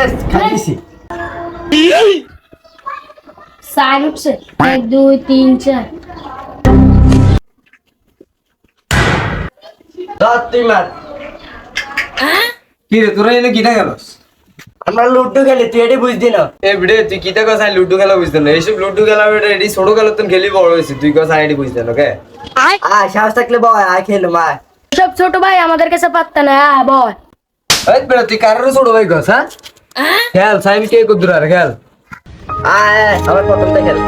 শেষ খাইছি চার উঠছে এক দুই তিন চার তুই মার কি রে তোরা এনে কিটা গেলস আমরা লুড্ডু খেলি তুই এটি বুঝদি না। এ বিড়ে তুই কিটা কথা লুডু খেলা বুঝতে না। এইসব লুডু খেলা বেটা এটি ছোট খেলা তুমি খেলি বড় হয়েছে তুই কথা এটি বুঝতে না কে আয়। সাহস থাকলে বয় আয় খেলুম আয় সব ছোট ভাই আমাদের কাছে পাত্তা না বল। এই বেটা তুই কারোর ছোট ভাই গছ হ্যাঁ? খেল সাইম কে কুদুর আর খেল? আয় আয় আমার প্রথম খেল।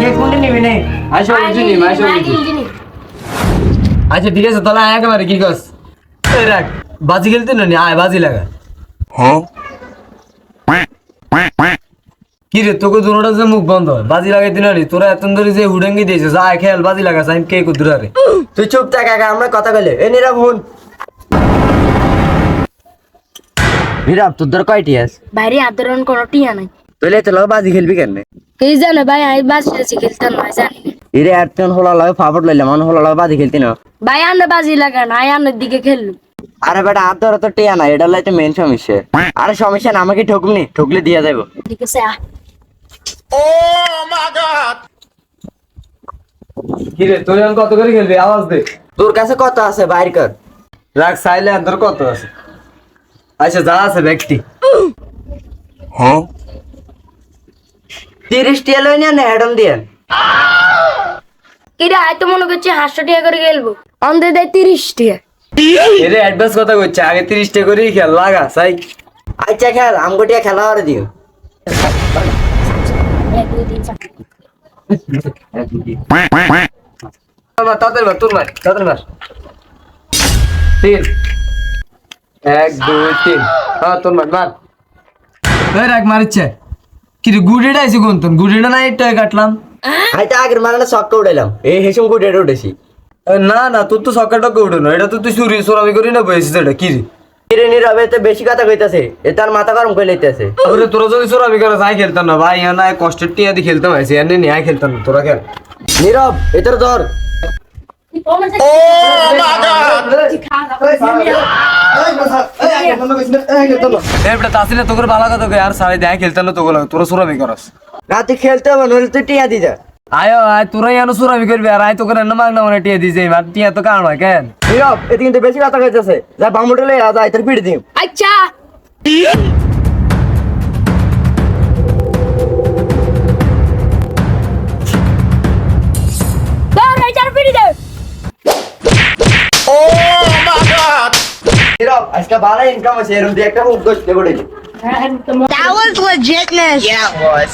কে কোনটা নিবি নে? আইসো বুঝি নি আইসো বুঝি আচ্ছা ঠিক আছে তাহলে আয় একেবারে কি কস এই রাখ বাজি খেলতে না আয় বাজি লাগা। কি রে তোকে দুটোটা যে মুখ বন্ধ বাজি লাগাইতে না নি তোরা এত ধরে যে হুডাঙ্গি দিয়েছিস আয় খেল বাজি লাগা সাইম কে কুদুর আরে? তুই চুপ থাক আমরা কথা বলে। এ নিরা ফোন বিরাপ তোর ধর কয়টি আস বাইরে আদরণ কোনো টিয়া নাই। তুইলে তো লগ বাজি খেলবি কেন এই জানে ভাই আমি বাজি আছি খেলতে নয় জানি না। ইরে আর তুই হলা লগে ফাপড় লইলাম মন হলা লগে বাজি খেলতি না। ভাই আন্না বাজি লাগান আয় আন্নার দিকে খেললু আরে বেটা আর ধর তো টিয়া না এটা লাইতে মেন সমস্যা। আরে সমস্যা না আমাকে ঠকবনি ঠকলে দিয়া যাব ঠিক আছে আয়। কি রে তুই কত করে খেলবি? আওয়াজ দে। তোর কাছে কত আছে বাইর কর। রাখ সাইলে আন্তর কত আছে? আচ্ছা যা আছে ব্যক্তি তিরিশ টিয়া লই না অ্যাডম দিয়ে। কিরে আয় তো মনে করছি হাঁসশো টাকা করে খেলব অন্ধে দেয় তিরিশ টাকা এরে অ্যাডভান্স কথা করছে আগে তিরিশ টাকা করেই খেল লাগা সাই আচ্ছা খেল আমগো টিয়া খেলা করে দিও। তাদের মার তোর মার তাদের মার তিন। এক দুই তিন হ্যাঁ তোর মার মার এই রাখ মারিচ্ছে কি রে গুড়িটা আইছি কোন তোর গুড়িটা না একটু কাটলাম আইটা আগের মারানো শক্কা উঠাইলাম এই হেসুম কুটে উঠেছি না না তোর তো সকালটা উঠে না এটা তো তুই চুরি চোরামি করি না বসেছিস এটা কি রে কিরে নীরবে তো বেশি কথা কইতাছে এ তার মাথা গরম করে লইতেছে তারপরে তোরা যদি চোরামি করে যাই খেলতাম না ভাই না কষ্টের টিয়া দিয়ে খেলতাম আইসি এনে নিয়ে আয় খেলতাম না তোরা খেল নীরব এটার ধর এবারে তাসিলে তোকে ভালো কথা কই আর সাড়ে দেয় খেলতাম না তোকে তোরা চোরামি করস। রাতে খেলতে হবে নইলে তুই টিয়া দি যা। আয় আয় তোরাই এনে চোরামি করবি আর আয় তোকে রান্না মাগনা মানে টিয়া দিয়েছে মার টিয়া তো কারণ হয় কেন? নীরব এতে কিন্তু বেশি কথা কইতাছে যা বামুটে লই পিড়ি দিম। আচ্ছা। আজকে ভালো ইনকাম আছে এরকম দিয়ে একটা মুখ গোছ দেবো হ্যাঁ, একদম। That was legitness. Yeah, it was.